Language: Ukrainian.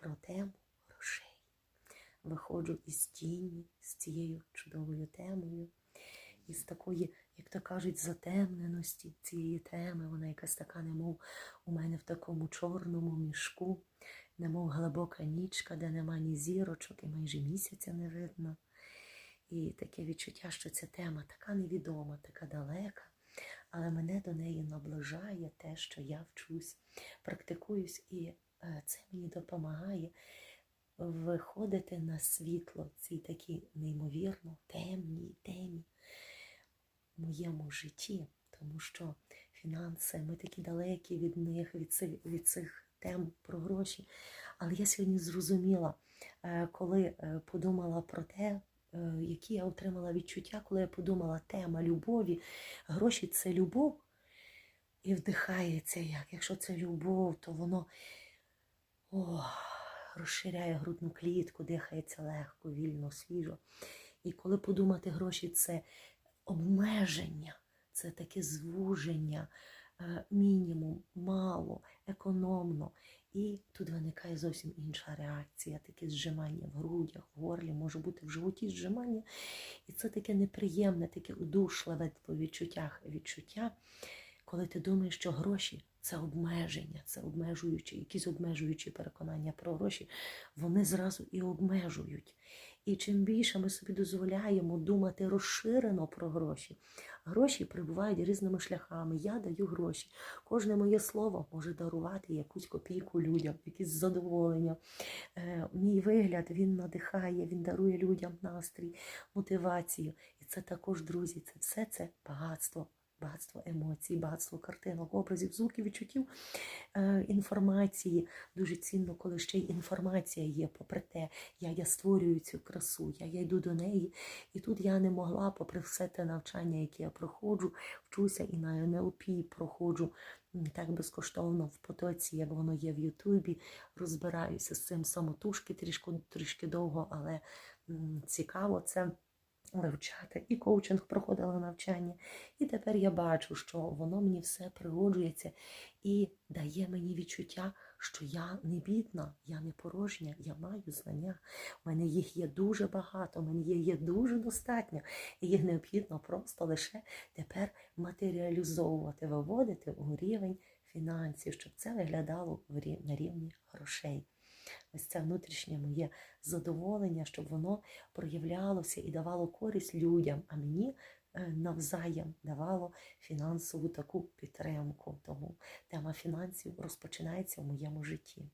про тему грошей. Виходжу із тіні з цією чудовою темою, із такої, як то кажуть, затемненості цієї теми. Вона якась така, немов у мене в такому чорному мішку, немов глибока нічка, де нема ні зірочок, і майже місяця не видно. І таке відчуття, що ця тема така невідома, така далека, але мене до неї наближає те, що я вчусь, практикуюсь, і це мені допомагає виходити на світло цій такій неймовірно темній темі в моєму житті, тому що фінанси, ми такі далекі від них, від цих, від цих тем про гроші. Але я сьогодні зрозуміла, е, коли е, подумала про те, е, які я отримала відчуття, коли я подумала, тема любові, гроші це любов, і вдихається як. Якщо це любов, то воно о, розширяє грудну клітку, дихається легко, вільно, свіжо. І коли подумати, гроші це обмеження, це таке звуження, е, мінімум, мало, економно. І тут виникає зовсім інша реакція, таке зжимання в грудях, в горлі, може бути в животі зжимання. І це таке неприємне, таке удушливе по відчуттях відчуття, коли ти думаєш, що гроші це обмеження, це обмежуючі, якісь обмежуючі переконання про гроші, вони зразу і обмежують. І чим більше ми собі дозволяємо думати розширено про гроші, гроші прибувають різними шляхами. Я даю гроші. Кожне моє слово може дарувати якусь копійку людям, якесь задоволення. Е, мій вигляд він надихає, він дарує людям настрій, мотивацію. І це також, друзі, це все це багатство. Багатство емоцій, багатство картинок, образів, звуків, відчуттів, е, інформації. Дуже цінно, коли ще й інформація є. Попри те, я, я створюю цю красу, я, я йду до неї. І тут я не могла, попри все те навчання, яке я проходжу, вчуся і на НЛП проходжу так безкоштовно в потоці, як воно є в Ютубі. Розбираюся з цим самотужки трішки, трішки довго, але цікаво це вивчати. І коучинг проходила навчання. І тепер я бачу, що воно мені все пригоджується і дає мені відчуття, що я не бідна, я не порожня, я маю знання. У мене їх є дуже багато, у мене їх є дуже достатньо. І їх необхідно просто лише тепер матеріалізовувати, виводити у рівень фінансів, щоб це виглядало на рівні грошей. Ось це внутрішнє моє задоволення, щоб воно проявлялося і давало користь людям, а мені е, навзаєм давало фінансову таку підтримку. Тому тема фінансів розпочинається в моєму житті.